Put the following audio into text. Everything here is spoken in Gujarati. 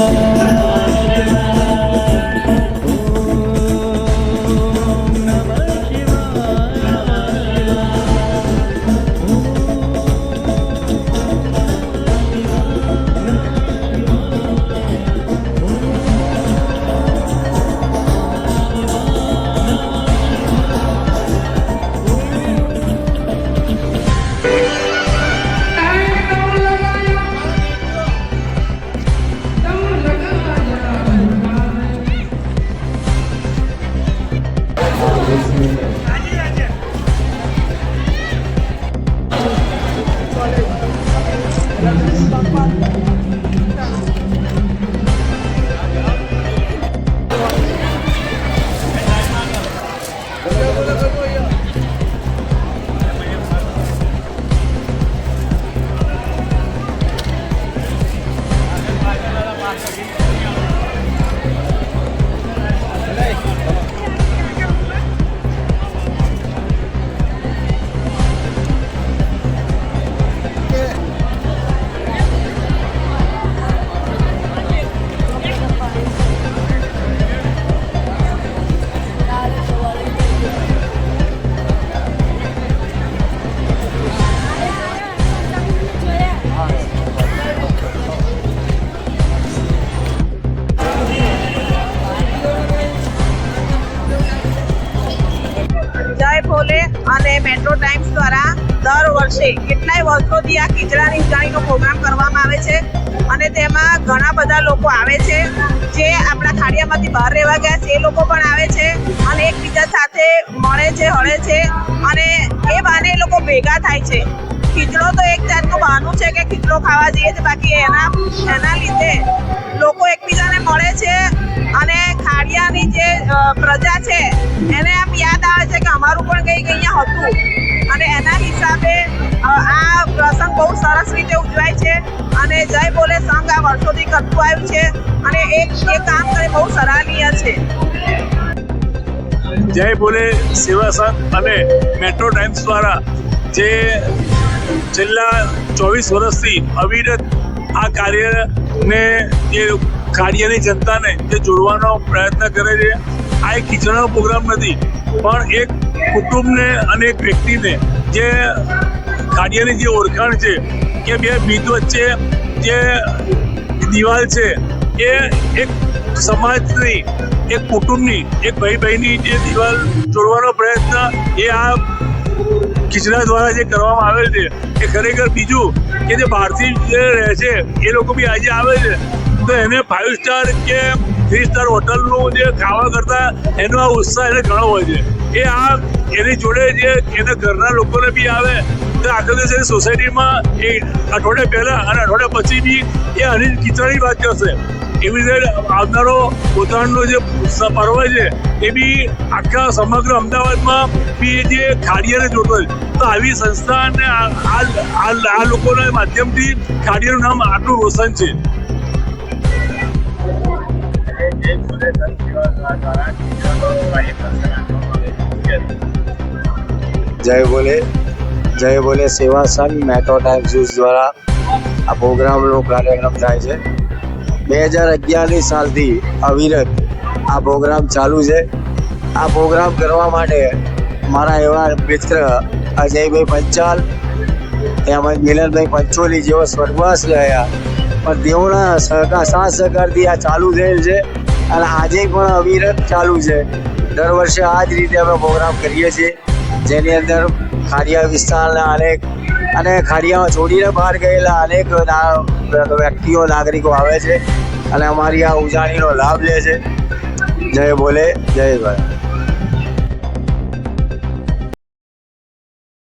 love. જય અને મેટ્રો ટાઈમ્સ દ્વારા દર વર્ષે કેટલાય વર્ષોથી આ ખીચડાની ઉજાણીનો પ્રોગ્રામ કરવામાં આવે છે અને તેમાં ઘણા બધા લોકો આવે છે. જે આપણા ખાડિયામાંથી બહાર રહેવા ગયા છે, એ લોકો પણ આવે છે અને એકબીજા સાથે મળે છે, હળે છે અને એ બહાને એ લોકો ભેગા થાય છે. ખીચડો તો એક જાતનું બહાનું છે કે ખીચડો ખાવા જઈએ છે બાકી એના એના લીધે લોકો એકબીજાને મળે છે અને ખાડિયાની જે પ્રજા છે કંઈક અહીંયા હતું. અને એના હિસાબે આ પ્રસંગ બહુ સરસ રીતે ઉજવાય છે. અને જય બોલે સંઘ આ વર્ષોથી કરતું આવ્યું છે. અને એક એ કામ કરે બહુ સરાહનીય છે. જય બોલે સેવા સંઘ અને મેટ્રો ટાઈમ્સ દ્વારા જે છેલ્લા ચોવીસ વર્ષથી અવિરત આ કાર્યને, જે કાર્યની જનતાને જે જોડવાનો પ્રયત્ન કરે છે, આ એક ખીચડાનો પ્રોગ્રામ નથી, પણ એક કુટુંબને અને એક વ્યક્તિને જે કાર્યની જે ઓળખાણ છે, કે બે ભીત વચ્ચે જે દિવાલ છે, એ એક સમાજની, એક કુટુંબની, એક ભાઈ બહેનની જે દિવાલ જોડવાનો પ્રયત્ન એ આ ખીચડા દ્વારા જે કરવામાં આવે છે, એ ખરેખર બીજું કે જે બહારથી જે રહે છે, એ લોકો બી આજે આવે છે. તો એને ફાઇવ સ્ટાર કે થ્રી સ્ટાર હોટલનું જે ખાવા કરતાં એનો આ ઉત્સાહ એને ઘણો હોય છે. એ આ એની જોડે જે એના ઘરના લોકોને બી આવે, તો આગળ દિવસે સોસાયટીમાં એ અઠવાડિયા પહેલાં અને અઠવાડિયા પછી બી એ અનિલ કિચડની વાત કરશે. એવી રીતે આવનારો ઉત્તરાયણનો જે પર્વ છે, એ બી આખા સમગ્ર અમદાવાદમાં બી જે ખાડિયાને જોતો હોય તો આવી સંસ્થા અને આ લોકોના માધ્યમથી ખાડિયાનું નામ આટલું રોશન છે. જય બોલે જય બોલે સેવા સંઘ, મેટ્રો ટાઈમ ન્યૂઝ દ્વારા આ પ્રોગ્રામનો કાર્યક્રમ થાય છે. બે હજાર અગિયારની સાલથી અવિરત આ પ્રોગ્રામ ચાલુ છે. આ પ્રોગ્રામ કરવા માટે મારા એવા મિત્ર અજયભાઈ પંચાલ, તેમજ મિલનભાઈ પંચોલી જેવો સ્વર્ગવાસ રહ્યા. પણ તેઓના સહકાર, સાથ સહકારથી આ ચાલુ થયેલ છે. અને આજે પણ અવિરત ચાલુ છે. દર વર્ષે આ જ રીતે અમે પ્રોગ્રામ કરીએ છીએ. જેની અંદર ખાડિયા વિસ્તારના અનેક અને ખાડિયામાં છોડીને બહાર ગયેલા અનેક વ્યક્તિઓ, નાગરિકો આવે છે. અને અમારી આ ઉજાણીનો લાભ લે છે. જય બોલે જય ભારત